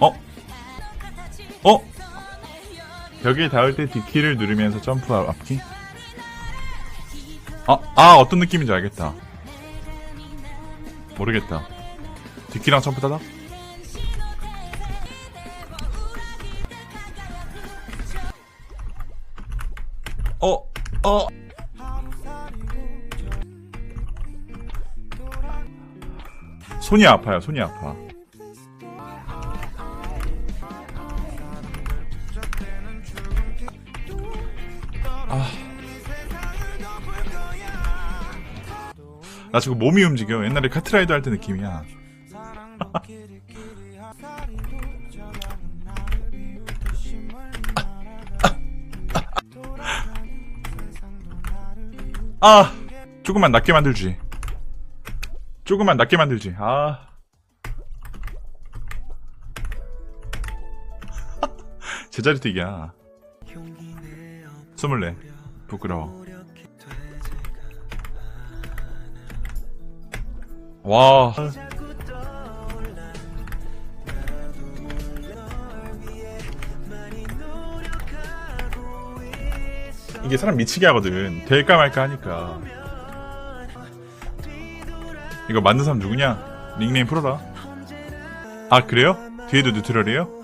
어? 어? 벽에 닿을 때 D키를 누르면서 점프 앞- 앞키? 아, 아, 어떤 느낌인지 알겠다. 모르겠다. D키랑 점프 따다? 어, 어. 손이 아파요, 손이 아파. 나 지금 몸이 움직여. 옛날에 카트라이더 할 때 느낌이야. 아, 조금만 낮게 만들지. 조금만 낮게 만들지. 아. 제자리 뛰기야. 스물네. 부끄러워. 와. 이게 사람 미치게 하거든. 될까 말까 하니까. 이거 만든 사람 누구냐? 닉네임 풀어라. 아, 그래요? 뒤에도 뉴트럴이에요?